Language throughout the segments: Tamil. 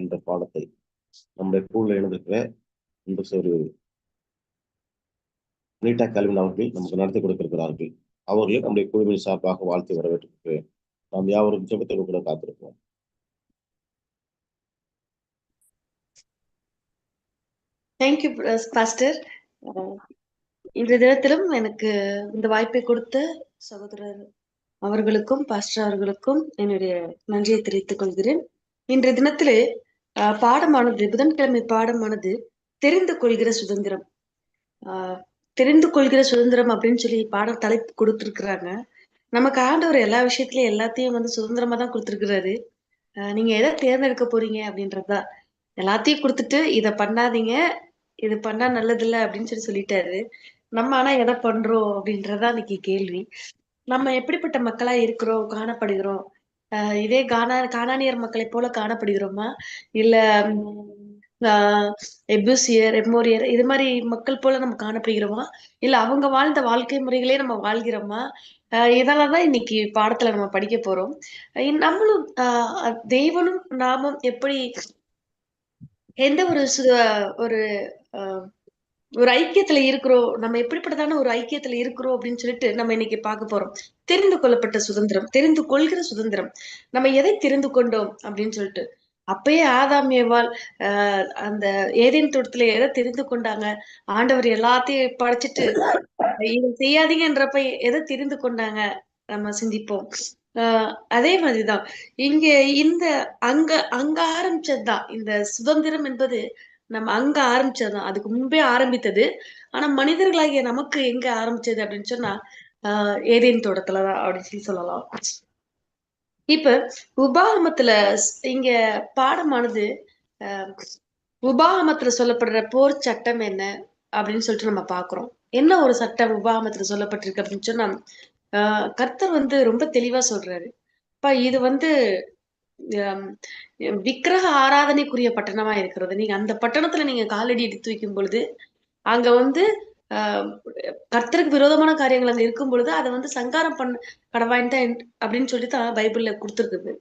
என்ற பாடத்தை நம்முடைய கூழ் எழுந்திருக்கிற இந்த ஒரு நீட்டா கல்வின் அவர்கள் நமக்கு நடத்தி கொடுத்திருக்கிறார்கள். அவர்களை நம்முடைய குழுவின் சார்பாக வாழ்த்து வரவேற்றிருக்கிறேன் நாம் யாவரும் ஜபத்தோடு கூட காத்திருப்போம். தேங்க்யூ பாஸ்டர் இந்த தினத்திலும் எனக்கு இந்த வாய்ப்பை கொடுத்த சகோதரர் அவர்களுக்கும் பாஸ்டர் அவர்களுக்கும் என்னுடைய நன்றியை தெரிவித்துக் கொள்கிறேன். இன்றைய தினத்திலே பாடமானது புதன்கிழமை பாடமானது தெரிந்து கொள்கிற சுதந்திரம். ஆஹ் தெரிந்து கொள்கிற சுதந்திரம் அப்படின்னு சொல்லி பாடம் தலைப்பு கொடுத்துருக்குறாங்க. நமக்கு ஆண்டவர் எல்லா விஷயத்துலயும் எல்லாத்தையும் வந்து சுதந்திரமா தான் கொடுத்துருக்குறாரு. ஆஹ் நீங்க எதை தேர்ந்தெடுக்க போறீங்க அப்படின்றதுதான் எல்லாத்தையும் கொடுத்துட்டு இதை பண்ணாதீங்க இது பண்ணா நல்லது இல்லை அப்படின்னு சொல்லி சொல்லிட்டாரு. நம்ம ஆனா எதை பண்றோம் அப்படின்றதுதான் இன்னைக்கு கேள்வி. நம்ம எப்படிப்பட்ட மக்களா இருக்கிறோம் காணப்படுகிறோம்? இதே கானா கானானியர் மக்களை போல காணப்படுகிறோமா? இல்ல ஆஹ் எபூசியர் எம்மோரியர் இது மாதிரி மக்கள் போல நம்ம காணப்படுகிறோமா? இல்ல அவங்க வாழ்ந்த வாழ்க்கை முறைகளே நம்ம வாழ்கிறோமா? ஆஹ் இதெல்லாம் இன்னைக்கு பாடத்துல நம்ம படிக்க போறோம். நம்மளும் ஆஹ் தெய்வனும் நாமும் எப்படி எந்த ஒரு சு- ஒரு ஆஹ் ஒரு ஐக்கியத்துல இருக்கிறோம். நம்ம எப்படிப்பட்டதான ஒரு ஐக்கியத்துல இருக்கிறோம் அப்படின்னு சொல்லிட்டு நம்ம இன்னைக்கு பார்க்க போறோம். தெரிந்து கொள்ளப்பட்ட சுதந்திரம் தெரிந்து கொள்கிற சுதந்திரம். நம்ம எதை தெரிந்து கொண்டோம் அப்படின்னு சொல்லிட்டு. அப்பயே ஆதாமியவால் ஆஹ் அந்த ஏதேன் தோட்டத்துல எதை தெரிந்து கொண்டாங்க? ஆண்டவர் எல்லாத்தையும் படைச்சிட்டு இதை செய்யாதீங்கன்றப்ப எதை தெரிந்து கொண்டாங்க? நம்ம சிந்திப்போம். ஆஹ் அதே மாதிரிதான். இங்க இந்த அங்க அங்க ஆரம்பிச்சதுதான் இந்த சுதந்திரம் என்பது நம்ம அங்க ஆரம்பிச்சதுதான். அதுக்கு முன்பே ஆரம்பித்தது. ஆனா மனிதர்களாகிய நமக்கு எங்க ஆரம்பிச்சது அப்படின்னு சொன்னா ஆஹ் ஏதேன் தோட்டத்துலதான் அப்படின்னு சொல்லி சொல்லலாம். இப்ப உபாகமத்துல இங்க பாடமானது ஆஹ் உபாகமத்துல சொல்லப்படுற போர் சட்டம் என்ன அப்படின்னு சொல்லிட்டு நம்ம பாக்குறோம். என்ன ஒரு சட்டம் உபாகமத்துல சொல்லப்பட்டிருக்கு அப்படின்னு சொன்னா ஆஹ் கர்த்தர் வந்து ரொம்ப தெளிவா சொல்றாரு. அப்பா இது வந்து விக்கிரக ஆராதனைக்குரிய பட்டணமா இருக்கிறது. நீங்க அந்த பட்டணத்துல நீங்க காலடி எடுத்து வைக்கும் பொழுது அங்க வந்து ஆஹ் கர்த்தருக்கு விரோதமான காரியங்கள் அங்க இருக்கும் பொழுது அதை வந்து சங்காரம் பண்ண கடவாயின் அப்படின்னு சொல்லி தான் பைபிள்ல கொடுத்துருக்குது.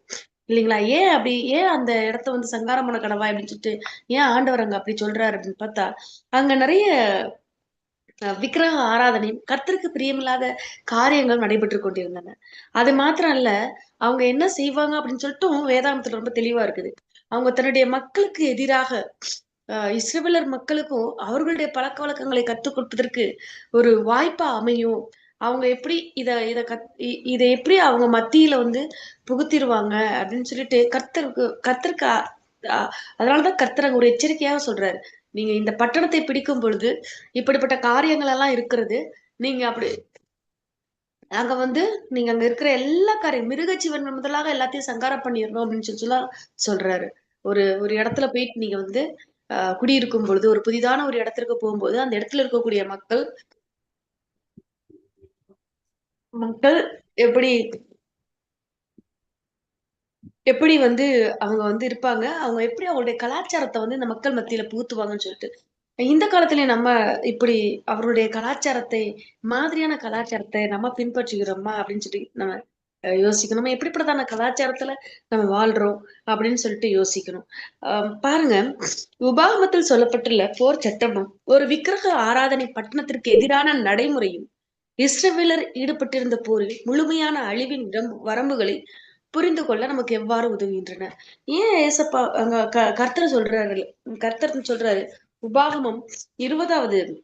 இல்லைங்களா? ஏன் அப்படி ஏன் அந்த இடத்த வந்து சங்காரம் பண்ண கடவாய் அப்படின்னு சொல்லிட்டு ஏன் ஆண்டவர் அங்க அப்படி சொல்றாரு அப்படின்னு பார்த்தா அங்க நிறைய விக்கிரக ஆராதனையும் கர்த்தருக்கு பிரியமில்லாத காரியங்கள் நடைபெற்று கொண்டிருந்தன. அது மாத்திரம் இல்ல அவங்க என்ன செய்வாங்க அப்படின்னு சொல்லிட்டு வேதாந்தத்துல ரொம்ப தெளிவா இருக்குது. அவங்க தன்னுடைய மக்களுக்கு எதிராக அஹ், மக்களுக்கும் அவர்களுடைய பழக்க வழக்கங்களை கற்றுக் கொடுப்பதற்கு ஒரு வாய்ப்பா அமையும். அவங்க எப்படி இத இத கத் இ- இதை எப்படி அவங்க மத்தியில வந்து புகுத்திடுவாங்க அப்படின்னு சொல்லிட்டு கர்த்தருக்கு கர்த்தருக்கு அதனாலதான் கர்த்தர் அங்க ஒரு எச்சரிக்கையாக சொல்றாரு. நீங்க இந்த பட்டணத்தை பிடிக்கும் பொழுது இப்படிப்பட்ட காரியங்கள் எல்லாம் இருக்கிறது நீங்க அப்படி அங்க வந்து நீங்க அங்க இருக்கிற எல்லா காரியம் மிருகஜீவன் முதலாக எல்லாத்தையும் சங்காரம் பண்ணிடணும் அப்படின்னு சொல்லி எல்லாம் சொல்றாரு. ஒரு ஒரு இடத்துல போயிட்டு நீங்க வந்து ஆஹ் குடியிருக்கும் பொழுது ஒரு புதிதான ஒரு இடத்திற்கு போகும்போது அந்த இடத்துல இருக்கக்கூடிய மக்கள் மக்கள் எப்படி எப்படி எப்படி வந்து அவங்க வந்து இருப்பாங்க? அவங்க எப்படி அவங்களுடைய கலாச்சாரத்தை வந்து இந்த மக்கள் மத்தியில புகுத்துவாங்கன்னு சொல்லிட்டு. இந்த காலத்துல நம்ம இப்படி அவருடைய கலாச்சாரத்தை மாதிரியான கலாச்சாரத்தை நம்ம பின்பற்றுகிறோமா அப்படின்னு சொல்லி நம்ம யோசிக்கணும். நம்ம எப்படிப்பட்டதான கலாச்சாரத்துல நம்ம வாழ்றோம் அப்படின்னு சொல்லிட்டு யோசிக்கணும். ஆஹ் பாருங்க. உபாகமத்தில் சொல்லப்பட்டுள்ள போர் சட்டமும் ஒரு விக்கிரக ஆராதனை பட்டணத்திற்கு எதிரான நடைமுறையும் இஸ்ரவேலர் ஈடுபட்டிருந்த போரில் முழுமையான அழிவின் இடம் வரம்புகளை புரிந்து கொள்ள நமக்கு எவ்வாறு உதவுகின்றன? ஏன் ஏசப்பா அங்க க- கர்த்தர் சொல்றாரு? கர்த்தர் சொல்றாரு உபாகமம் இருபதாவது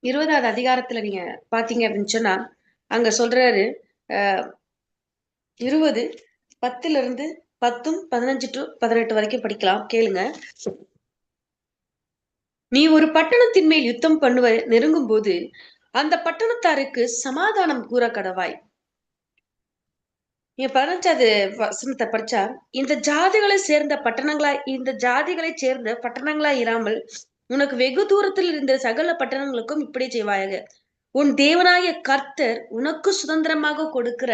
இருபதாவது அதிகாரத்துல நீங்க பாத்தீங்க அப்படின்னு சொன்னா அங்க சொல்றாரு அஹ் இருபது பத்துல இருந்து பத்தும் பதினஞ்சு டு பதினெட்டு வரைக்கும் படிக்கலாம். கேளுங்க. நீ ஒரு பட்டணத்தின் மேல் யுத்தம் பண்ணுவ நெருங்கும் போது அந்த பட்டணத்தாருக்கு சமாதானம் கூற கடவாய். நீங்க பதினஞ்சாவது வசனத்தை படிச்சா இந்த ஜாதிகளை சேர்ந்த பட்டணங்களா இந்த ஜாதிகளை சேர்ந்த பட்டணங்களா இராமல் உனக்கு வெகு தூரத்தில் இருந்த சகல பட்டணங்களுக்கும் இப்படி செய்வாயாக. உன் தேவனாகிய கர்த்தர் உனக்கு சுதந்திரமாக கொடுக்கிற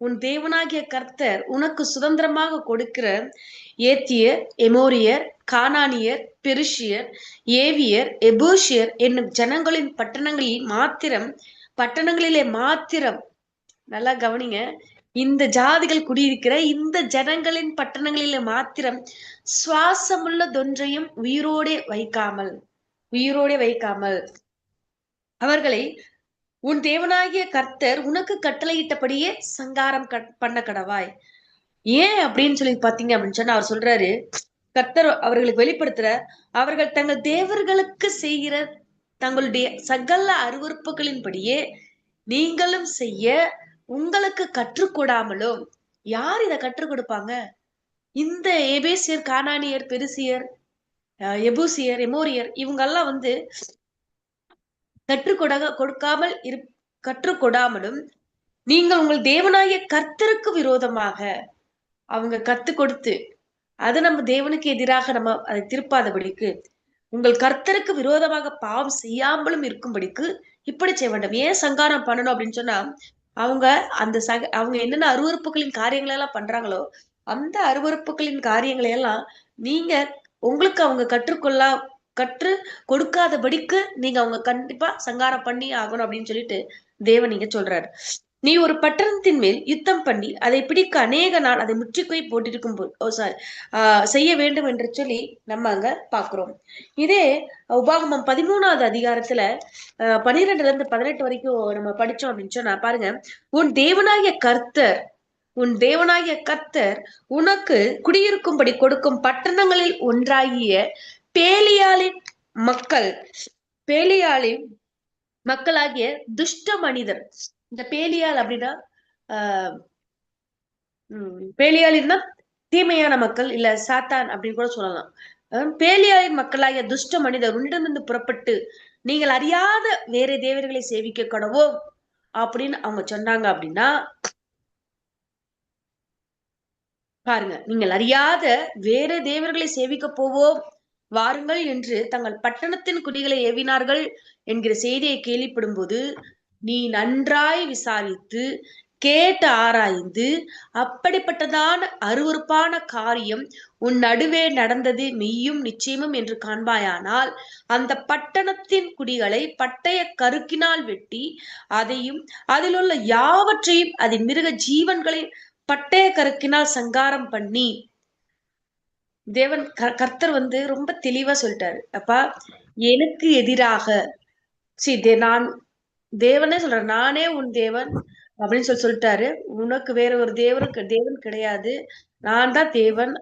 உன் தேவனாகிய கர்த்தர் உனக்கு சுதந்திரமாக கொடுக்கிற ஏத்தியர் எமோரியர் கானானியர் பெருஷியர் ஏவியர் எபூஷியர் என்னும் ஜனங்களின் பட்டணங்களில் மாத்திரம் பட்டணங்களிலே மாத்திரம் நல்லா கவனிங்க. இந்த ஜாதிகள் குடியிருக்கிற இந்த ஜனங்களின் பட்டணங்களில மாத்திரம் சுவாசமுள்ளதொன்றையும் உயிரோடே வைக்காமல் உயிரோடே வைக்காமல். அவர்களை உன் தேவனாகிய கர்த்தர் உனக்கு கட்டளையிட்டபடியே சங்காரம் கட்- பண்ண கடவாய். ஏன் அப்படின்னு சொல்லி பாத்தீங்க அப்படின்னு சொன்னா அவர் சொல்றாரு கர்த்தர் அவர்களுக்கு வெளிப்படுத்துற அவர்கள் தங்கள் தேவர்களுக்கு செய்கிற தங்களுடைய சகல அருவருப்புகளின்படியே நீங்களும் செய்ய உங்களுக்கு கற்றுக்கொடாமலும் யார் இதை கற்றுக் கொடுப்பாங்க? இந்த எபேசியர் கானானியர் பெருசியர் எபூசியர் எமோரியர் இவங்கெல்லாம் வந்து கற்றுக் கொட கொடுக்காமல் இரு கற்றுக் கொடாமலும் நீங்கள் உங்கள் தேவனாகிய கர்த்தருக்கு விரோதமாக அவங்க கத்து கொடுத்து அது நம்ம தேவனுக்கு எதிராக நம்ம அதை திருப்பாதபடிக்கு உங்கள் கர்த்தருக்கு விரோதமாக பாவம் செய்யாமலும் இருக்கும்படிக்கு இப்படி செய்ய வேண்டும். ஏன் சங்காரம் பண்ணணும் அப்படின்னு சொன்னா அவங்க அந்த சக அவங்க என்னென்ன அருவருப்புகளின் காரியங்களை எல்லாம் பண்றாங்களோ அந்த அருவறுப்புகளின் காரியங்களை எல்லாம் நீங்க உங்களுக்கு அவங்க கற்றுக்கொள்ள கற்று கொடுக்காதபடிக்கு நீங்க அவங்க கண்டிப்பா சங்காரம் பண்ணி ஆகணும் அப்படின்னு சொல்லிட்டு தேவன் நீங்க சொல்றாரு. நீ ஒரு பட்டணத்தின் மேல் யுத்தம் பண்ணி அதை பிடிக்க அநேக நாள் அதை முற்றுகை போட்டிருக்கும் போ ஓ சாரி ஆஹ் செய்ய வேண்டும் என்று சொல்லி நம்ம அங்க பாக்குறோம் இதே உபாகமம் பதிமூணாவது அதிகாரத்துல ஆஹ் பன்னிரெண்டுல இருந்து பதினெட்டு வரைக்கும் நம்ம படிச்சோம் அப்படின்னு சொன்னா பாருங்க உன் தேவனாகிய கர்த்தர் உன் தேவனாகிய கர்த்தர் உனக்கு குடியிருக்கும்படி கொடுக்கும் பட்டணங்களில் ஒன்றாகிய பேலியாளின் மக்கள் பேலியாளின் மக்களாகிய துஷ்ட மனிதர் இந்த பேலியால் அப்படின்னா ஆஹ் உம் பேலியாளின்னா தீமையான மக்கள் இல்ல சாத்தான் அப்படின்னு கூட சொல்லலாம். பேலியாளின் மக்களாகிய துஷ்ட மனிதர் உன்னிடமிருந்து புறப்பட்டு நீங்கள் அறியாத வேற தேவர்களை சேவிக்க கடவோம் அப்படின்னு அவங்க சொன்னாங்க அப்படின்னா பாருங்க நீங்கள் அறியாத வேற தேவர்களை சேவிக்க போவோம் வாருங்கள் என்று தங்கள் பட்டணத்தின் குடிகளை ஏவினார்கள் என்கிற செய்தியை கேள்விப்படும் போது நீ நன்றாய் விசாரித்து கேட்டு ஆராய்ந்து அப்படிப்பட்டதான அருவருப்பான காரியம் உன் நடுவே நடந்தது மெய்யும் நிச்சயமும் என்று காண்பாயானால் அந்த பட்டணத்தின் குடிகளை பட்டய கருக்கினால் வெட்டி அதையும் அதில் உள்ள யாவற்றையும் அது மிருக ஜீவன்களை பட்டய கருக்கினால் சங்காரம் பண்ணி. தேவன் க- கர்த்தர் வந்து ரொம்ப தெளிவா சொல்லிட்டாரு. அப்பா எனக்கு எதிராக. சி நான் தேவனே சொல்ற நானே உன் தேவன் அப்படின்னு சொல்லி சொல்லிட்டாரு. உனக்கு வேற ஒரு தேவனுக்கு தேவன் கிடையாது. நான் தான் தேவன்.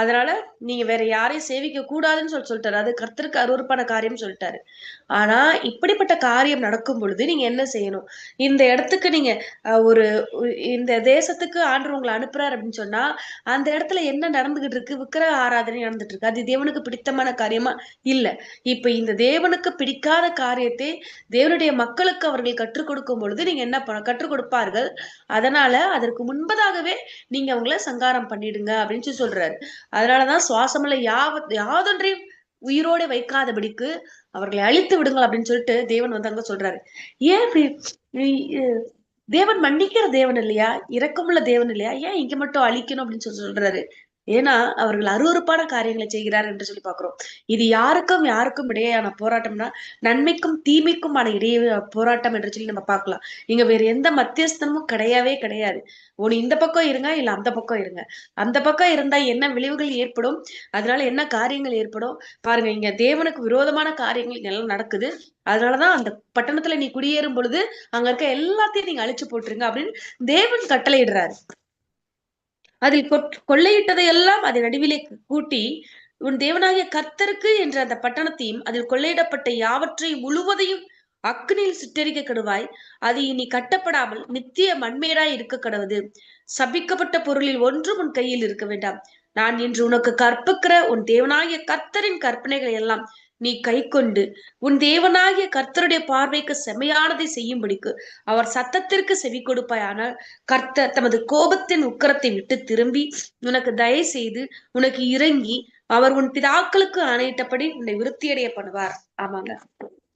அதனால நீங்க வேற யாரையும் சேவிக்க கூடாதுன்னு சொல்லி சொல்லிட்டாரு. அது கர்த்தருக்கு அருவருப்பான காரியம் சொல்லிட்டாரு. ஆனா இப்படிப்பட்ட காரியம் நடக்கும் பொழுது நீங்க என்ன செய்யணும்? இந்த இடத்துக்கு நீங்க ஒரு இந்த தேசத்துக்கு ஆண்டு உங்களை அனுப்புறாரு அப்படின்னு சொன்னா அந்த இடத்துல என்ன நடந்துகிட்டு இருக்கு? விக்கிரக ஆராதனை நடந்துட்டு இருக்கு. அது தேவனுக்கு பிடித்தமான காரியமா? இல்ல. இப்ப இந்த தேவனுக்கு பிடிக்காத காரியத்தை தேவனுடைய மக்களுக்கு அவர்கள் கற்றுக் கொடுக்கும் பொழுது நீங்க என்ன பண்ண கற்றுக் கொடுப்பார்கள்? அதனால அதற்கு முன்பதாகவே நீங்க அவங்கள சங்காரம் பண்ணிடுங்க அப்படின்னு சொல்லி சொல்றாரு. அதனாலதான் சுவாசமில்ல யாவ யாதொன்றையும் உயிரோட வைக்காதபடிக்கு அவர்களை அழித்து விடுங்கள் அப்படின்னு சொல்லிட்டு தேவன் வந்து அங்க சொல்றாரு. ஏன் இப்படி தேவன் மன்னிக்கிற தேவன் இல்லையா? இரக்கமுள்ள தேவன் இல்லையா? ஏன் இங்க மட்டும் அழிக்கணும் அப்படின்னு சொல்லி சொல்றாரு? ஏன்னா அவர்கள் அருவருப்பான காரியங்களை செய்கிறார் என்று சொல்லி பார்க்கிறோம். இது யாருக்கும் யாருக்கும் இடையேயான போராட்டம்னா நன்மைக்கும் தீமைக்குமான இடையே போராட்டம் என்று சொல்லி நம்ம பார்க்கலாம். இங்க வேற எந்த மத்தியஸ்தனமும் கிடையவே கிடையாது. ஒண்ணு இந்த பக்கம் இருங்க இல்ல அந்த பக்கம் இருங்க. அந்த பக்கம் இருந்தா என்ன விளைவுகள் ஏற்படும்? அதனால என்ன காரியங்கள் ஏற்படும்? பாருங்க இங்க தேவனுக்கு விரோதமான காரியங்கள் எல்லாம் நடக்குது. அதனாலதான் அந்த பட்டணத்துல நீ குடியேறும் பொழுது அங்க இருக்க எல்லாத்தையும் நீங்க அழிச்சு போட்டுருங்க அப்படின்னு தேவன் கட்டளையிடுறாரு. அதில் கொட்- கொள்ளையிட்டதை எல்லாம் அதன் நடுவிலே கூட்டி உன் தேவனாகிய கர்த்தருக்கு என்ற அந்த பட்டணத்தையும் அதில் கொள்ளையிடப்பட்ட யாவற்றையும் முழுவதையும் அக்னியில் சுட்டெரிக்க கெடுவாய். அது இனி கட்டப்படாமல் நித்திய மண்மேடாய் இருக்க கடவுது. சபிக்கப்பட்ட பொருளில் ஒன்றும் உன் கையில் இருக்க வேண்டாம். நான் இன்று உனக்கு கற்பிக்கிற உன் தேவனாகிய கர்த்தரின் கற்பனைகளை எல்லாம் நீ கைக்கொண்டு உன் தேவனாகிய கர்த்தருடைய பார்வைக்கு செமையானதை செய்யும்படிக்கு அவர் சத்தத்திற்கு செவி கொடுப்பாயானால் கர்த்தர் தமது கோபத்தின் உக்கரத்தை விட்டு திரும்பி உனக்கு தயவு செய்து உனக்கு இறங்கி அவர் உன் பிதாக்களுக்கு ஆணையிட்டபடி உன்னை விருத்தியடைய பண்ணுவார். ஆமாங்க.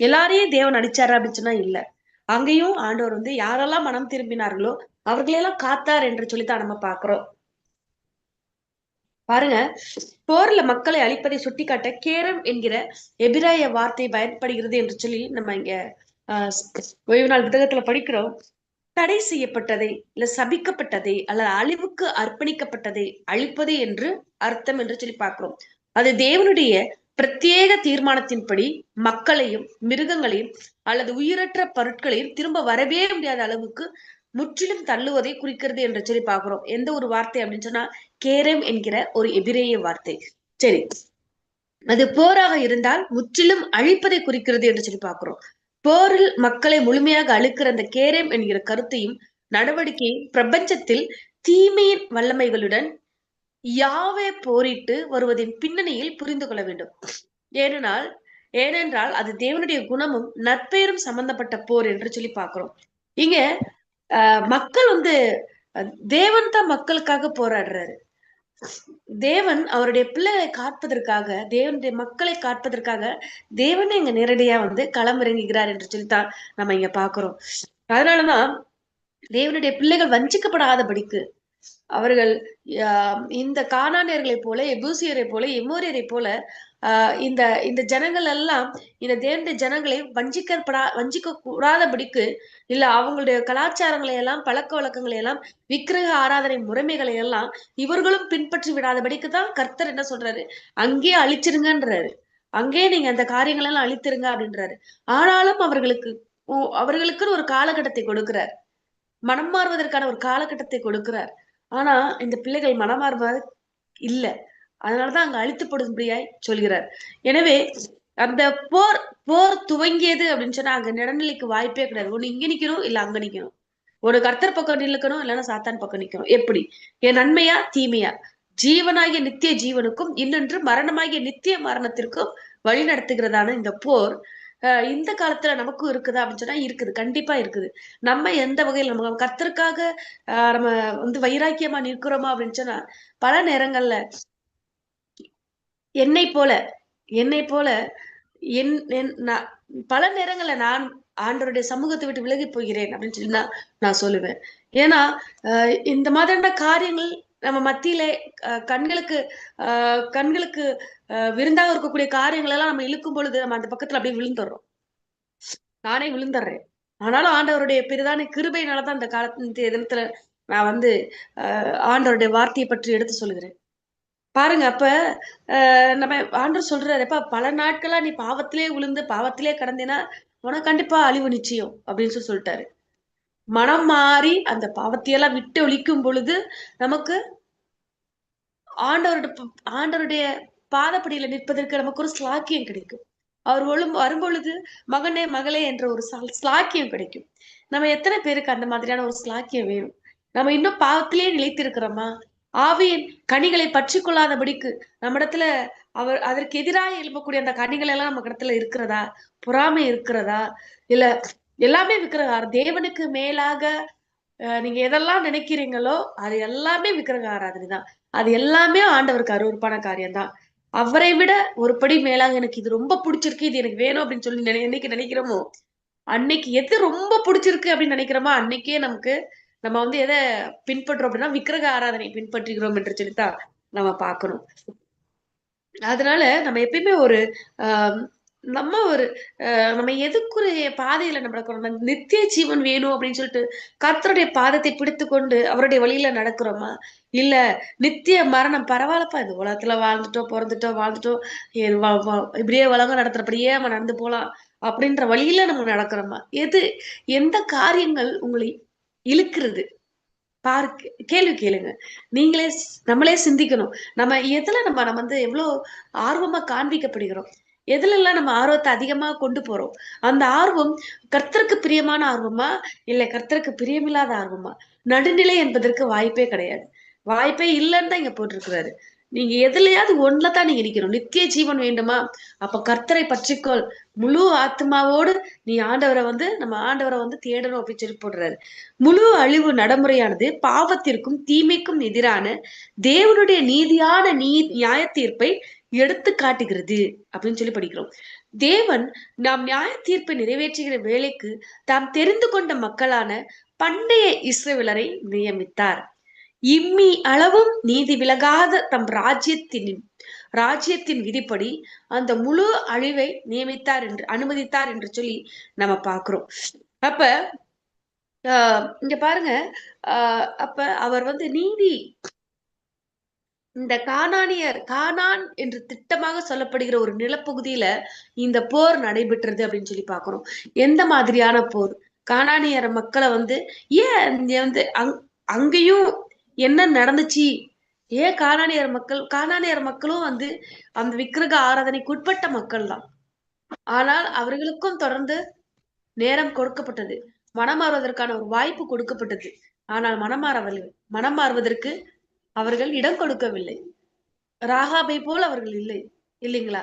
எல்லாரையும் தேவன் அடிச்சாரு அப்படின்னு சொன்னா இல்ல. அங்கேயும் ஆண்டவர் வந்து யாரெல்லாம் மனம் திரும்பினார்களோ அவர்களையெல்லாம் காத்தார் என்று சொல்லித்தான் நம்ம பாக்குறோம் பாருங்க. போர்ல மக்களை அழிப்பதை சுட்டிக்காட்ட கேரம் என்கிற எபிராய வார்த்தை பயன்படுகிறது என்று சொல்லி நம்ம இங்க ஓய்வு நாள் புத்தகத்துல படிக்கிறோம். தடை செய்யப்பட்டதை இல்ல சபிக்கப்பட்டதை அல்லது அழிவுக்கு அர்ப்பணிக்கப்பட்டதை அழிப்பது என்று அர்த்தம் என்று சொல்லி பார்க்கிறோம். அது தேவனுடைய பிரத்யேக தீர்மானத்தின்படி மக்களையும் மிருகங்களையும் அல்லது உயிரற்ற பொருட்களையும் திரும்ப வரவே முடியாத அளவுக்கு முற்றிலும் தள்ளுவதை குறிக்கிறது என்று சொல்லி பார்க்கிறோம். எந்த ஒரு வார்த்தை அப்படின்னு சொன்னா கேரம் என்கிற ஒரு எபிரேய வார்த்தை. சரி. அது போராக இருந்தால் முற்றிலும் அழிப்பதை குறிக்கிறது என்று சொல்லி பாக்குறோம் போரில் மக்களை முழுமையாக அழுக்கிற அந்த கேரம் என்கிற கருத்தையும் நடவடிக்கையும் பிரபஞ்சத்தில் தீமையின் வல்லமைகளுடன் யாவே போரிட்டு வருவதின் பின்னணியில் புரிந்து கொள்ள வேண்டும். ஏனென்றால் ஏனென்றால் அது தேவனுடைய குணமும் நற்பெயரும் சம்பந்தப்பட்ட போர் என்று சொல்லி பார்க்கிறோம். இங்க மக்கள் வந்து தேவன் தான் மக்களுக்காக போராடுறாரு. தேவன் அவருடைய பிள்ளைகளை காப்பதற்காக தேவனுடைய மக்களை காப்பதற்காக தேவனே இங்க நேரடியா வந்து களமிறங்குகிறார் என்று சொல்லித்தான் நம்ம இங்க பாக்குறோம் அதனாலதான் தேவனுடைய பிள்ளைகள் வஞ்சிக்கப்படாதபடிக்கு அவர்கள் இந்த கானானியர்களைப் போல எபூசியரை போல எமோரியரை போல இந்த இந்த ஜனங்கள் எல்லாம் இந்த தேவனுடைய ஜனங்களை வஞ்சிக்கப்படா வஞ்சிக்க கூடாதபடிக்கு இல்ல அவங்களுடைய கலாச்சாரங்களை எல்லாம் பழக்க வழக்கங்களை எல்லாம் விக்கிரக ஆராதனை முறைமைகளை எல்லாம் இவர்களும் பின்பற்றி விடாதபடிக்கு தான் கர்த்தர் என்ன சொல்றாரு? அங்கேயே அழிச்சிருங்கன்றாரு. அங்கேயே நீங்க அந்த காரியங்கள் எல்லாம் அழித்திருங்க அப்படின்றாரு. ஆனாலும் அவர்களுக்கு ஓ- அவர்களுக்குன்னு ஒரு காலகட்டத்தை கொடுக்கிறார். மனம் மாறுவதற்கான ஒரு காலகட்டத்தை கொடுக்கிறார். ஆனா இந்த பிள்ளைகள் மனம் மாறுவது இல்லை. அதனாலதான் அங்க அழித்துப்படும்படியாய் சொல்கிறார். எனவே அந்த போர் போர் துவங்கியது அப்படின்னு சொன்னா அங்க நிலநிலைக்கு வாய்ப்பே கிடையாது. ஒண்ணு இங்க நிக்கணும் இல்ல அங்க நிக்கணும். ஒரு கர்த்தர் பக்கம் நிற்கணும் இல்லைன்னா சாத்தான் பக்கம் நிக்கணும். எப்படி? என் நன்மையா தீமையா? ஜீவனாகிய நித்திய ஜீவனுக்கும் இன்னொன்று மரணமாகிய நித்திய மரணத்திற்கும் வழி நடத்துகிறதான இந்த போர் இந்த காலத்துல நமக்கும் இருக்குதா அப்படின்னு சொன்னா இருக்குது. கண்டிப்பா இருக்குது. நம்ம எந்த வகையில் நம்ம கர்த்தருக்காக நம்ம வந்து வைராக்கியமா நிற்கிறோமா அப்படின்னு சொன்னா பல நேரங்கள்ல என்னை போல என்னை போல என் என் நான் பல நேரங்கள்ல நான் ஆண்டவருடைய சமூகத்தை விட்டு விலகி போகிறேன் அப்படின்னு சொல்லி நான் நான் சொல்லுவேன். ஏன்னா இந்த மாதிரியான காரியங்கள் நம்ம மத்தியில கண்களுக்கு கண்களுக்கு விருந்தாக இருக்கக்கூடிய காரியங்கள் எல்லாம் நம்ம இழுக்கும் பொழுது நம்ம அந்த பக்கத்துல அப்படியே விழுந்துடுறோம். நானே விழுந்துடுறேன். ஆனாலும் ஆண்டவருடைய பெரிதான கிருபையினாலதான் இந்த காலத்து இந்த தினத்துல நான் வந்து ஆண்டவருடைய வார்த்தையை பற்றி எடுத்து சொல்லுகிறேன். பாருங்க அப்ப நம்ம ஆண்டவர் சொல்றாரு பல நாட்களா நீ பாவத்திலே விழுந்து பாவத்திலே கடந்தேனா உனக்கு கண்டிப்பா அழிவு நிச்சயம் அப்படின்னு சொல்லி சொல்லிட்டாரு. மனம் மாறி அந்த பாவத்தையெல்லாம் விட்டு ஒழிக்கும் பொழுது நமக்கு ஆண்டவருடைய ப- ஆண்டவருடைய பாதப்படியில நிற்பதற்கு நமக்கு ஒரு ஸ்லாக்கியம் கிடைக்கும். அவர் ஒழும் வரும்பொழுது மகனே மகளே என்ற ஒரு ஸ்லாக்கியம் கிடைக்கும். நம்ம எத்தனை பேருக்கு அந்த மாதிரியான ஒரு ஸ்லாக்கியம் வேணும்? நம்ம இன்னும் பாவத்திலேயே நிலைத்திருக்கிறோமா? ஆவியின் கனிகளை பற்றி கொள்ளாதபடிக்கு நம்மிடத்துல அவர் அதற்கு எதிராக எழுப்பக்கூடிய அந்த கனிகள் எல்லாம் நம்ம இடத்துல இருக்கிறதா? பொறாமை இருக்கிறதா? இல்ல எல்லாமே விக்கிரக தேவனுக்கு மேலாக நீங்க எதெல்லாம் நினைக்கிறீங்களோ அது எல்லாமே விக்கிரக ஆராதனை அது எல்லாமே ஆண்டவருக்கு அருவருப்பான காரியம்தான். அவரை விட ஒரு படி மேலாக எனக்கு இது ரொம்ப பிடிச்சிருக்கு இது எனக்கு வேணும் அப்படின்னு சொல்லி என்னைக்கு நினைக்கிறோமோ அன்னைக்கு எது ரொம்ப பிடிச்சிருக்கு அப்படின்னு நினைக்கிறோமோ அன்னைக்கே நமக்கு நம்ம வந்து எதை பின்பற்றோம் அப்படின்னா விக்கிரக ஆராதனை பின்பற்றுகிறோம் என்று சொல்லித்தான் நம்ம பார்க்கணும். அதனால நம்ம எப்பயுமே ஒரு ஆஹ் நம்ம ஒரு நம்ம எதுக்குரிய பாதையில நம்ம நடக்கிறோம்? நம்ம நித்திய ஜீவன் வேணும் அப்படின்னு சொல்லிட்டு கர்த்தருடைய பாதத்தை பிடித்து கொண்டு அவருடைய வழியில நடக்கிறோமா? இல்ல நித்திய மரணம் பரவாயில்லப்பா இந்த உலகத்துல வாழ்ந்துட்டோம் பிறந்துட்டோம் வாழ்ந்துட்டோம் வா- வா- இப்படியே உலகம் நடத்துறபடியே நம்ம நடந்து போலாம் அப்படின்ற வழியில நம்ம நடக்கிறோமா? எது எந்த காரியங்கள் உங்களை இழுக்கிறது. பாரு கேள்வி கேளுங்க. நீங்களே நம்மளே சிந்திக்கணும். நம்ம எதுல நம்ம நம்ம வந்து எவ்வளவு ஆர்வமா காண்பிக்கப்படுகிறோம்? எதுல எல்லாம் நம்ம ஆர்வத்தை அதிகமா கொண்டு போறோம்? அந்த ஆர்வம் கர்த்தருக்கு பிரியமான ஆர்வமா? இல்ல கர்த்தருக்கு பிரியமில்லாத ஆர்வமா? நடுநிலை என்பதற்கு வாய்ப்பே கிடையாது. வாய்ப்பே இல்லைன்னு தான் இங்க போட்டிருக்கிறாரு. நீங்க எதுலயாவது ஒண்ணுல தான் நீங்க நிக்கணும். நித்திய ஜீவன் வேண்டுமா? அப்ப கர்த்தரை பற்றிக்கொள். முழு ஆத்மாவோடு நீ ஆண்டவரை வந்து நம்ம ஆண்டவரை வந்து தேடணும் அப்படின்னு சொல்லி போடுறாரு. முழு அழிவு நடைமுறையானது பாவத்திற்கும் தீமைக்கும் எதிரான தேவனுடைய நீதியான நீ நியாய தீர்ப்பை எடுத்து காட்டுகிறது அப்படின்னு சொல்லி படிக்கிறோம். தேவன் நாம் நியாய தீர்ப்பை நிறைவேற்றுகிற வேலைக்கு தாம் தெரிந்து கொண்ட மக்களான பண்டைய இஸ்ரவேலரை நியமித்தார். இம்மி அளவும் நீதி விலகாத தம் ராஜ்யத்தின் ராஜ்யத்தின் விதிப்படி அந்த முழு அழிவை நியமித்தார் என்று அனுமதித்தார் என்று சொல்லி நம்ம பார்க்கிறோம். அப்ப இங்க பாருங்க. அப்ப அவர் வந்து நீதி இந்த கானானியர் கானான் என்று திட்டமாக சொல்லப்படுகிற ஒரு நிலப்பகுதியில இந்த போர் நடைபெற்றது அப்படின்னு சொல்லி பாக்குறோம் எந்த மாதிரியான போர்? கானானியர் மக்களை வந்து ஏன் வந்து அங் அங்கேயும் என்ன நடந்துச்சு? ஏன் காணானியர் மக்கள் காணானியர் மக்களும் வந்து அந்த விக்கிரக ஆராதனைக்கு உட்பட்ட மக்கள் தான் ஆனால் அவர்களுக்கும் தொடர்ந்து நேரம் கொடுக்கப்பட்டது. மனம் மாறுவதற்கான ஒரு வாய்ப்பு கொடுக்கப்பட்டது. ஆனால் மனம் மனமாறுவதற்கு மனம் மாறுவதற்கு அவர்கள் இடம் கொடுக்கவில்லை. ராகாபை போல் அவர்கள் இல்லை இல்லைங்களா?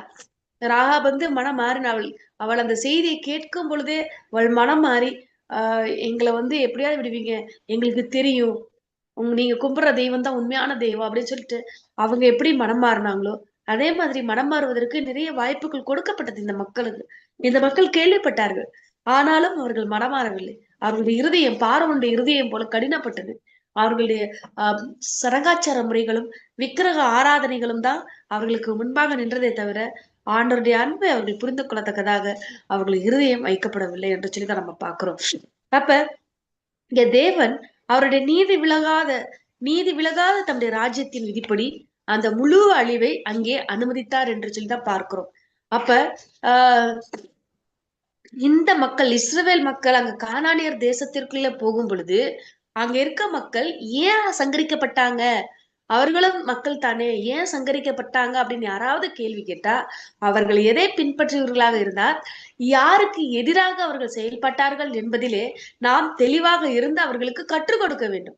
ராகா வந்து மனம் மாறினாவள் அவள் அந்த செய்தியை கேட்கும் பொழுதே அவள் மனம் மாறி ஆஹ் எங்களை வந்து எப்படியாவது விடுவீங்க? எங்களுக்கு தெரியும். உங்க நீங்க கும்பிடுற தெய்வம் தான் உண்மையான தெய்வம் அப்படின்னு சொல்லிட்டு அவங்க எப்படி மனம் மாறினாங்களோ அதே மாதிரி மனம் மாறுவதற்கு நிறைய வாய்ப்புகள் கொடுக்கப்பட்டது இந்த மக்களுக்கு. இந்த மக்கள் கேள்விப்பட்டார்கள். ஆனாலும் அவர்கள் மனமாறவில்லை. அவர்களுடைய இருதயம் பார்வனுடைய இருதயம் போல கடினப்பட்டது. அவர்களுடைய ஆஹ் முறைகளும் விக்கிரக ஆராதனைகளும் தான் அவர்களுக்கு முன்பாக நின்றதே தவிர ஆண்டருடைய அன்பை அவர்கள் புரிந்து கொள்ளத்தக்கதாக அவர்கள் இருதயம் வைக்கப்படவில்லை என்று சொல்லி தான் நம்ம பார்க்கிறோம். அப்ப இங்க தேவன் அவருடைய நீதி விலகாத நீதி விலகாத தம்முடைய ராஜ்யத்தின் விதிப்படி அந்த முழு அழிவை அங்கே அனுமதித்தார் என்று சொல்லி தான் பார்க்கிறோம். அப்ப ஆஹ் இந்த மக்கள் இஸ்ரேல் மக்கள் அங்க கானானியர் தேசத்திற்குள்ள போகும் பொழுது அங்க இருக்க மக்கள் ஏன் சங்கரிக்கப்பட்டாங்க? அவர்களும் மக்கள் தானே ஏன் சங்கரிக்கப்பட்டாங்க அப்படின்னு யாராவது கேள்வி கேட்டா அவர்கள் எதை பின்பற்றியவர்களாக இருந்தால் யாருக்கு எதிராக அவர்கள் செயல்பட்டார்கள் என்பதிலே நாம் தெளிவாக இருந்து அவர்களுக்கு கற்றுக் கொடுக்க வேண்டும்.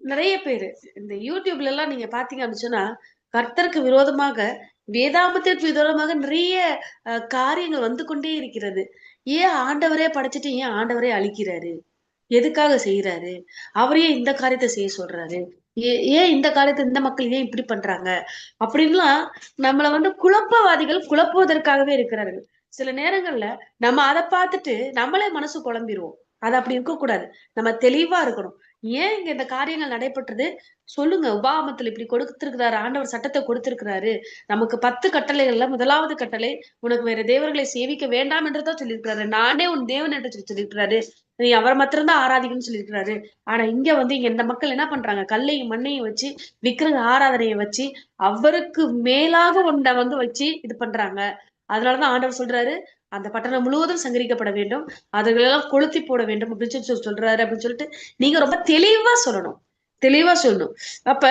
நிறைய பேர் இந்த யூடியூப்ல எல்லாம் நீங்க பாத்தீங்க அப்படின்னு சொன்னா கர்த்தருக்கு விரோதமாக வேதாமத்திற்கு விரோதமாக நிறைய காரியங்கள் வந்து கொண்டே இருக்கிறது. ஏன் ஆண்டவரே படைச்சிட்டு ஏன் ஆண்டவரே அழிக்கிறாரு? எதுக்காக செய்யறாரு அவரையே இந்த காரியத்தை செய்ய சொல்றாரு. ஏன் இந்த காலத்து இந்த மக்கள் ஏன் இப்படி பண்றாங்க? அப்படின்லாம் நம்மள வந்து குழப்பவாதிகள் குழப்புவதற்காகவே இருக்கிறார்கள். சில நேரங்கள்ல நம்ம அதை பார்த்துட்டு நம்மளே மனசு குழம்பிடுவோம் அது அப்படி இருக்கக்கூடாது. நம்ம தெளிவா இருக்கணும். ஏன் இங்க இந்த காரியங்கள் நடைபெற்றது? சொல்லுங்க. உபாமத்துல இப்படி கொடுத்திருக்கிறாரு. ஆண்டவர் சட்டத்தை கொடுத்திருக்கிறாரு. நமக்கு பத்து கட்டளைகள்ல முதலாவது கட்டளை உனக்கு வேற தேவர்களை சேவிக்க வேண்டாம் என்றுதான் சொல்லியிருக்கிறாரு. நானே உன் தேவன் என்று சொல்லி சொல்லியிருக்கிறாரு. நீ அவரை மாத்திரம்தான் ஆராதிக்கணும்னு சொல்லியிருக்கிறாரு. ஆனா இங்க வந்து இங்க இந்த மக்கள் என்ன பண்றாங்க? கல்லையும் மண்ணையும் வச்சு விக்கிரக ஆராதனையை வச்சு அவருக்கு மேலாக ஒன்றை வந்து வச்சு இது பண்றாங்க. அதனாலதான் ஆண்டவர் சொல்றாரு அந்த பட்டணம் முழுவதும் சங்கரிக்கப்பட வேண்டும் அதுகளெல்லாம் கொளுத்தி போட வேண்டும் அப்படின்னு சொல்லி சொல்றாரு அப்படின்னு சொல்லிட்டு நீங்க ரொம்ப தெளிவா சொல்லணும். தெளிவா சொல்லணும். அப்ப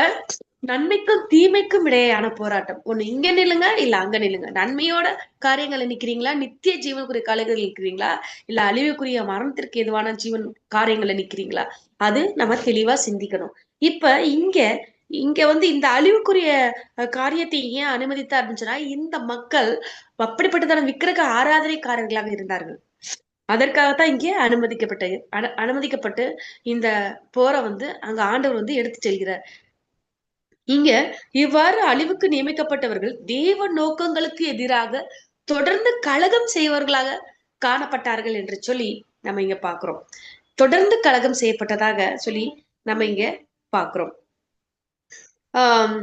நன்மைக்கும் தீமைக்கும் இடையேயான போராட்டம். ஒண்ணு இங்க நில்லுங்க இல்ல அங்க நில்லுங்க. நன்மையோட காரியங்களை நிக்கிறீங்களா? நித்திய ஜீவனுக்குரிய காரியங்கள் நிக்கிறீங்களா? இல்ல அழிவுக்குரிய மரணத்திற்கு எதுவான ஜீவன் காரியங்களை நிக்கிறீங்களா? அது நம்ம தெளிவா சிந்திக்கணும். இப்ப இங்க இங்க வந்து இந்த அழிவுக்குரிய காரியத்தை ஏன் அனுமதித்தா இருந்துச்சுன்னா சொன்னா இந்த மக்கள் அப்படிப்பட்டதான விக்கிரக ஆராதனைக்காரர்களாக இருந்தார்கள். அதற்காகத்தான் இங்கே அனுமதிக்கப்பட்ட அனு- அனுமதிக்கப்பட்டு இந்த போரை வந்து அங்க ஆண்டவர் வந்து எடுத்து செல்கிறார். இங்க இவ்வாறு அழிவுக்கு நியமிக்கப்பட்டவர்கள் தேவ நோக்கங்களுக்கு எதிராக தொடர்ந்து கழகம் செய்வர்களாக காணப்பட்டார்கள் என்று சொல்லி நம்ம இங்க பாக்குறோம் தொடர்ந்து கழகம் செய்யப்பட்டதாக சொல்லி நம்ம இங்க பாக்குறோம் ஆஹ்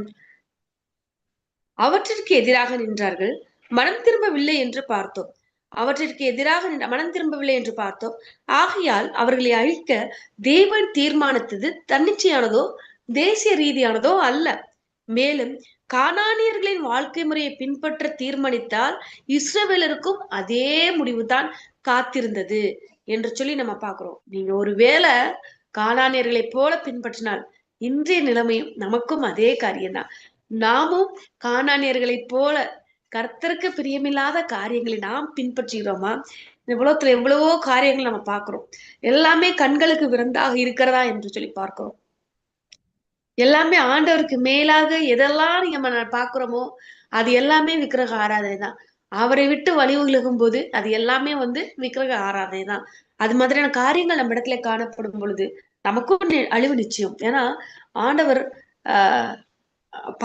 அவற்றிற்கு எதிராக நின்றார்கள். மனம் திரும்பவில்லை என்று பார்த்தோம். அவற்றிற்கு எதிராக மனம் திரும்பவில்லை என்று பார்த்தோம். ஆகையால் அவர்களை அழிக்க தேவன் தீர்மானித்தது தன்னிச்சையானதோ தேசிய ரீதியானதோ அல்ல. மேலும் கானானியர்களின் வாழ்க்கை முறையை பின்பற்ற தீர்மானித்தால் இஸ்ரவேலருக்கும் அதே முடிவுதான் காத்திருந்தது என்று சொல்லி நம்ம பாக்குறோம் நீங்க ஒருவேளை கானானியர்களைப் போல பின்பற்றினால் இன்றைய நிலைமையும் நமக்கும் அதே காரியம்தான். நாமும் கானானியர்களைப் போல கர்த்தருக்கு பிரியமில்லாத காரியங்களை நாம் பின்பற்றுகிறோமா? இந்த உலகத்துல எவ்வளவோ காரியங்கள் நம்ம பார்க்கிறோம். எல்லாமே கண்களுக்கு விருந்தாக இருக்கிறதா என்று சொல்லி பார்க்கிறோம். எல்லாமே ஆண்டவருக்கு மேலாக எதெல்லாம் நம்ம பாக்குறோமோ அது எல்லாமே விக்கிரக ஆராதனை தான். அவரை விட்டு வழி விலகும் போது அது எல்லாமே வந்து விக்கிரக ஆராதனை தான். அது மாதிரியான காரியங்கள் நம்ம இடத்துல காணப்படும் பொழுது நமக்கும் நி- அழிவு நிச்சயம். ஏன்னா ஆண்டவர் ஆஹ்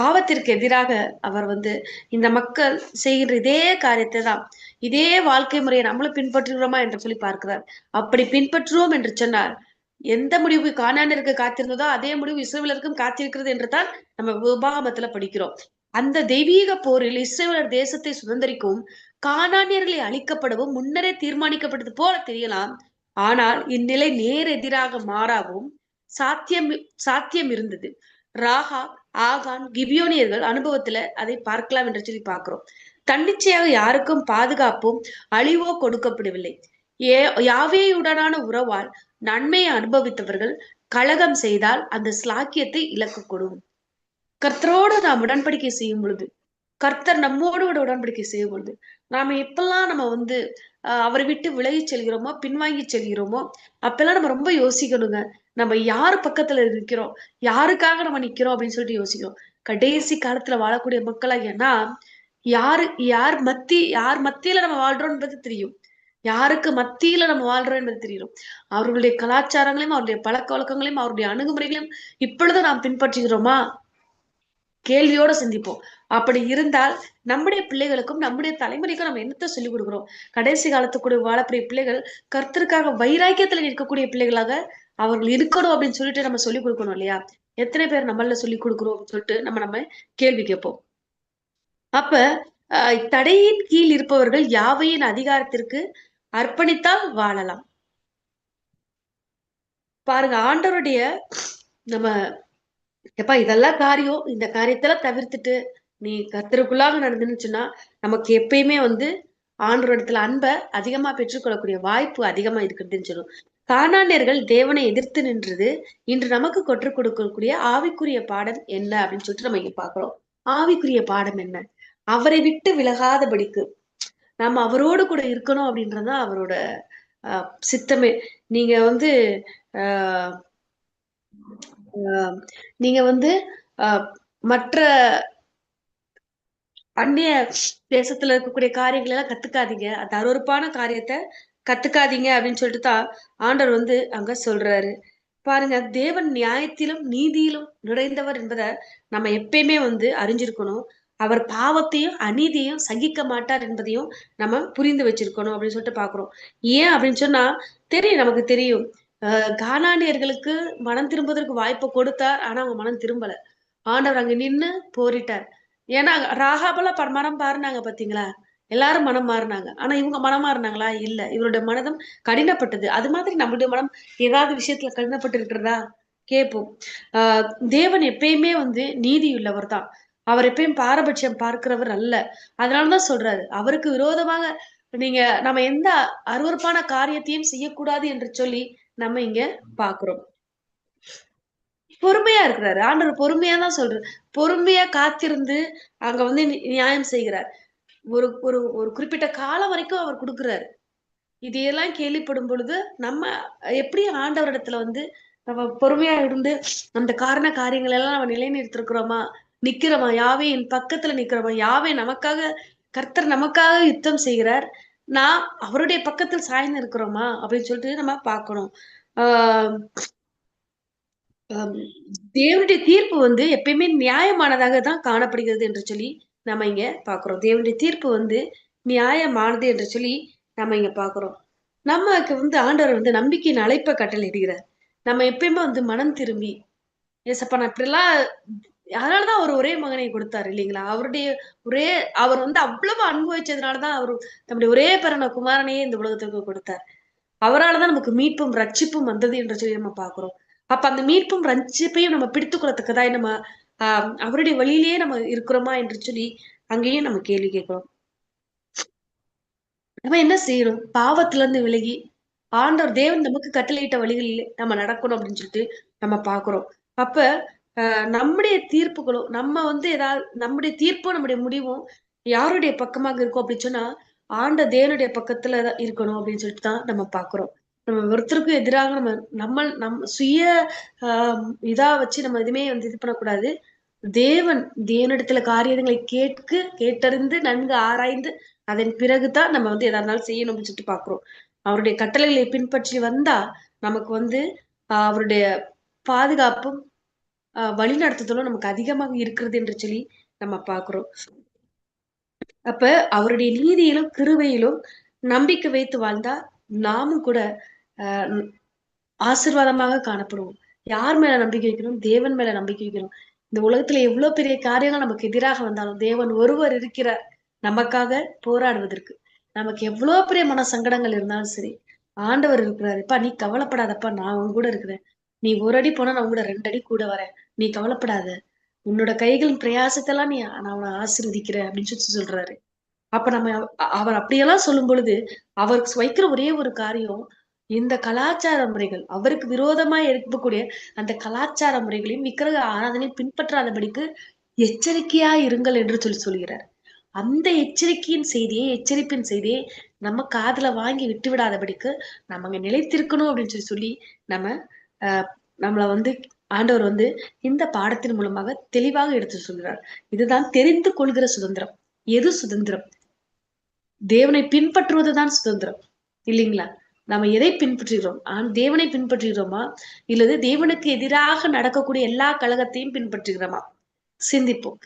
பாவத்திற்கு எதிராக அவர் வந்து இந்த மக்கள் செய்கிற இதே காரியத்தை தான் இதே வாழ்க்கை முறையை நம்மளும் பின்பற்றுகிறோமா என்று சொல்லி பார்க்கிறார். அப்படி பின்பற்றுவோம் என்று சொன்னார். எந்த முடிவு கானானிற்கு காத்திருந்ததோ அதே முடிவு இஸ்ரேலருக்கும் காத்திருக்கிறது என்று தான் நம்ம உபாகமத்துல படிக்கிறோம். அந்த தெய்வீக போரில் இஸ்ரேலர் தேசத்தை சுதந்திரிக்கும் காணானியர்களை அழிக்கப்படவும் முன்னரே தீர்மானிக்கப்பட்டது போல தெரியலாம். ஆனால் இந்நிலை நேர் எதிராக மாறாவும் சாத்தியம் சாத்தியம் இருந்தது. ராகா ஆகான் கிபியோனியர்கள் அனுபவத்துல அதை பார்க்கலாம் என்று சொல்லி பார்க்கிறோம். தன்னிச்சையாக யாருக்கும் பாதுகாப்பும் அழிவோ கொடுக்கப்படவில்லை. ஏ யாவேயுடனான உறவால் நன்மையை அனுபவித்தவர்கள் கலகம் செய்தால் அந்த ஸ்லாக்கியத்தை இழக்கக்கூடும். கர்த்தரோடு நாம் உடன்படிக்கை செய்யும் பொழுது கர்த்தர் நம்மோடு கூட உடன்படிக்கை செய்யும் பொழுது நாம எப்பெல்லாம் நம்ம வந்து ஆஹ் அவரை விட்டு விலகி செல்கிறோமோ பின்வாங்கி செல்கிறோமோ அப்பெல்லாம் நம்ம ரொம்ப யோசிக்கணுங்க. நம்ம யார் பக்கத்துல இருக்கிறோம் யாருக்காக நம்ம நிக்கிறோம் அப்படின்னு சொல்லிட்டு யோசிக்கிறோம். கடைசி காலத்துல வாழக்கூடிய மக்களாகியன்னா யாரு யார் மத்தி யார் மத்தியில நம்ம வாழ்றோம்ன்றது தெரியும். யாருக்கு மத்தியில நம்ம வாழ்றோம் என்பது தெரியும். அவர்களுடைய கலாச்சாரங்களையும் அவருடைய பழக்க வழக்கங்களையும் அவருடைய அணுகுமுறைகளையும் இப்பொழுது நாம் பின்பற்றுகிறோமா? கேள்வியோட சிந்திப்போம். அப்படி இருந்தால் நம்முடைய பிள்ளைகளுக்கும் நம்முடைய தலைமுறைக்கும் நம்ம என்னத்தை சொல்லிக் கொடுக்குறோம்? கடைசி காலத்துக்குடைய வாழக்கூடிய பிள்ளைகள் கர்த்தருக்காக வைராக்கியத்துல நிற்கக்கூடிய பிள்ளைகளாக அவர்கள் இருக்கணும் அப்படின்னு சொல்லிட்டு நம்ம சொல்லிக் கொடுக்கணும் இல்லையா? எத்தனை பேர் நம்மள சொல்லிக் கொடுக்குறோம் சொல்லிட்டு நம்ம நம்ம கேள்வி கேட்போம். அப்ப அஹ், தடையின் கீழ் இருப்பவர்கள் யாவையின் அதிகாரத்திற்கு அர்ப்பணித்தால் வாழலாம். பாருங்க ஆண்டவருடைய நம்ம எப்பா இதெல்லாம் காரியம் இந்த காரியத்தெல்லாம் தவிர்த்துட்டு நீ கத்தருக்குள்ளாக நடந்துச்சுன்னா நமக்கு எப்பயுமே வந்து ஆண்டவர் இடத்துல அன்பை அதிகமா பெற்றுக்கொள்ளக்கூடிய வாய்ப்பு அதிகமா இருக்குதுன்னு சொல்லும் கானானியர்கள் தேவனை எதிர்த்து நின்றது இன்று நமக்கு கொற்று கொடுக்கக்கூடிய ஆவிக்குரிய பாடம் என்ன அப்படின்னு சொல்லிட்டு நம்ம இங்க பாக்குறோம் ஆவிக்குரிய பாடம் என்ன? அவரை விட்டு விலகாதபடிக்கு. நம்ம அவரோடு கூட இருக்கணும் அப்படின்றதுதான் அவரோட ஆஹ், சித்தமே. நீங்க வந்து ஆஹ், ஆஹ், நீங்க வந்து ஆஹ், மற்ற அந்நிய தேசத்துல இருக்கக்கூடிய காரியங்களை எல்லாம் கத்துக்காதீங்க. அது அருவருப்பான காரியத்தை கத்துக்காதீங்க அப்படின்னு சொல்லிட்டு தான் ஆண்டவர் வந்து அங்க சொல்றாரு. பாருங்க தேவன் நியாயத்திலும் நீதியிலும் நிறைந்தவர் என்பதை நம்ம எப்பயுமே வந்து அறிஞ்சிருக்கணும். அவர் பாவத்தையும் அநீதியையும் சகிக்க மாட்டார் என்பதையும் நம்ம புரிந்து வச்சிருக்கணும் அப்படின்னு சொல்லிட்டு பாக்குறோம். ஏன் அப்படின்னு சொன்னா தெரியும் நமக்கு தெரியும். அஹ் கானானியர்களுக்கு மனம் திரும்புவதற்கு வாய்ப்பை கொடுத்தார் ஆனா அவங்க மனம் திரும்பல. ஆண்டவர் அங்க நின்னு போரிட்டார். ஏன்னா ராகாபெல்லாம் ப- மனம் பாருனாங்க பாத்தீங்களா? எல்லாரும் மனம் மாறினாங்க. ஆனா இவங்க மனம் மாறினாங்களா? இல்ல. இவருடைய மனதம் கடினப்பட்டது. அது மாதிரி நம்மளுடைய மனம் ஏதாவது விஷயத்துல கடினப்பட்டு இருக்கிறதா கேட்போம். ஆஹ் தேவன் எப்பயுமே வந்து நீதியுள்ளவர் தான். அவர் எப்பயும் பாரபட்சம் பார்க்கிறவர் அல்ல. அதனாலதான் சொல்றாரு அவருக்கு விரோதமாக நீங்க நம்ம எந்த அருவருப்பான காரியத்தையும் செய்யக்கூடாது என்று சொல்லி நம்ம இங்க பாக்குறோம். பொறுமையா இருக்கிறாரு. ஆண்டவர் பொறுமையா தான் சொல்றாரு. பொறுமையா காத்திருந்து அங்க வந்து நி- நியாயம் செய்கிறார். ஒரு ஒரு ஒரு குறிப்பிட்ட காலம் வரைக்கும் அவர் கொடுக்குறாரு. இதையெல்லாம் கேள்விப்படும் பொழுது நம்ம எப்படி ஆண்டவரிடத்துல வந்து நம்ம பொறுமையா இருந்து அந்த காரண காரியங்கள் எல்லாம் நம்ம நிலைநிறுத்திருக்கிறோமா? நிக்கிறோமா யாவே என் பக்கத்துல நிக்கிறோமா யாவே நமக்காக கர்த்தர் நமக்காக யுத்தம் செய்கிறார். நான் அவருடைய பக்கத்தில் சாய்ந்து இருக்கிறோமா அப்படின்னு சொல்லிட்டு நம்ம பார்க்கணும். ஆஹ் தேவனுடைய தீர்ப்பு வந்து எப்பயுமே நியாயமானதாக தான் காணப்படுகிறது என்று சொல்லி நம்ம இங்க பாக்குறோம் தேவனுடைய தீர்ப்பு வந்து நியாயமானது என்று சொல்லி நம்ம இங்க பாக்குறோம் நமக்கு வந்து ஆண்டவர் வந்து நம்பிக்கையின் அழைப்பை கட்டளையிடுகிறார். நம்ம எப்பயுமே வந்து மனம் திரும்பி ஏசப்பா நான் இப்படிலாம் அதனாலதான் அவர் ஒரே மகனை கொடுத்தாரு இல்லைங்களா? அவருடைய ஒரே அவர் வந்து அவ்வளவு அனுபவிச்சதுனாலதான் அவர் தம்முடைய ஒரே பிறன குமாரனையே இந்த உலகத்துக்கு கொடுத்தார். அவராலதான் நமக்கு மீட்பும் ரட்சிப்பும் வந்தது என்று சொல்லி நம்ம பாக்குறோம் அப்ப அந்த மீட்பும் ரட்சிப்பையும் நம்ம பிடித்துக் கொள்ளத்தக்கதாய் நம்ம ஆஹ் அவருடைய வழியிலேயே நம்ம இருக்கிறோமா என்று சொல்லி அங்கேயும் நம்ம கேள்வி கேட்கிறோம். நம்ம என்ன செய்யணும்? பாவத்துல இருந்து விலகி ஆண்டவர் தேவன் நமக்கு கட்டளையிட்ட வழிகளில் நம்ம நடக்கணும் அப்படின்னு சொல்லிட்டு நம்ம பாக்குறோம் அப்ப நம்முடைய தீர்ப்புகளும் நம்ம வந்து ஏதாவது நம்முடைய தீர்ப்பும் நம்முடைய முடிவும் யாருடைய பக்கமாக இருக்கும் அப்படின்னு சொன்னா ஆண்ட தேவனுடைய பக்கத்துல தான் இருக்கணும் அப்படின்னு சொல்லிட்டு தான் நம்ம பாக்குறோம் நம்ம ஒருத்தருக்கும் எதிராக நம்ம நம்ம நம் சுய ஆஹ் இதா வச்சு நம்ம எதுவுமே வந்து இது பண்ணக்கூடாது. தேவன் தேவனிடத்துல காரியங்களை கேட்கு கேட்டறிந்து நன்கு ஆராய்ந்து அதன் பிறகுதான் நம்ம வந்து எதா இருந்தாலும் செய்யணும் அப்படின்னு சொல்லிட்டு பாக்குறோம் அவருடைய கட்டளைகளை பின்பற்றி வந்தா நமக்கு வந்து அவருடைய பாதுகாப்பும் வழிநடத்துதலும் நமக்கு அதிகமாக இருக்கிறது என்று சொல்லி நம்ம பாக்குறோம் அப்ப அவருடைய நீதியிலும் கிருவையிலும் நம்பிக்கை வைத்து வாழ்ந்தா நாமும் கூட ஆஹ் ஆசீர்வாதமாக காணப்படுவோம். யார் மேல நம்பிக்கை வைக்கணும்? தேவன் மேல நம்பிக்கை வைக்கணும். இந்த உலகத்துல எவ்வளவு பெரிய காரியங்கள் நமக்கு எதிராக வந்தாலும் தேவன் ஒருவர் இருக்கிறார் நமக்காக போராடுவதற்கு. நமக்கு எவ்வளவு பெரிய மன சங்கடங்கள் இருந்தாலும் சரி ஆண்டவர் இருக்கிறாரு. நீ கவலைப்படாதப்பா நான் அவங்க கூட இருக்கிறேன். நீ ஒரு அடி போனா நான் கூட ரெண்டு அடி கூட வரேன். நீ கவலைப்படாத. உன்னோட கைகளின் பிரயாசத்தெல்லாம் நீ நான் அவனை ஆசிர்வதிக்கிறேன் அப்படின்னு சொல்லி சொல்றாரு. அப்ப நம்ம அவர் அப்படியெல்லாம் சொல்லும் பொழுது அவருக்கு வைக்கிற ஒரே ஒரு காரியம் இந்த கலாச்சார முறைகள். அவருக்கு விரோதமா இருக்கக்கூடிய அந்த கலாச்சார முறைகளையும் விக்கிரக ஆராதனையும் பின்பற்றாதபடிக்கு எச்சரிக்கையா இருங்கள் என்று சொல்லி சொல்கிறார். அந்த எச்சரிக்கையின் செய்தியை எச்சரிப்பின் செய்தியை நம்ம காதுல வாங்கி விட்டு விடாதபடிக்கு நம்ம அங்க நிலைத்திருக்கணும் அப்படின்னு சொல்லி சொல்லி நம்ம நம்மளை வந்து ஆண்டவர் வந்து இந்த பாடத்தின் மூலமாக தெளிவாக எடுத்து சொல்கிறார் இதுதான் தெரிந்து கொள்கிற சுதந்திரம். எது சுதந்திரம்? தேவனை பின்பற்றுவதுதான் சுதந்திரம். இல்லைங்களா? நம்ம எதை பின்பற்றுகிறோம்? ஆண் தேவனை பின்பற்றுகிறோமா? இல்லது தேவனுக்கு எதிராக நடக்கக்கூடிய எல்லா கழகத்தையும் பின்பற்றுகிறோமா? சிந்திப்போம்.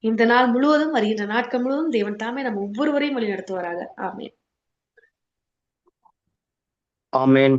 இந்த நாள் முழுவதும் வருகின்ற நாட்கள் முழுவதும் தேவன் தாமே நம்ம ஒவ்வொருவரையும் வழி நடத்துவாராக ஆமேன். ஆமேன்.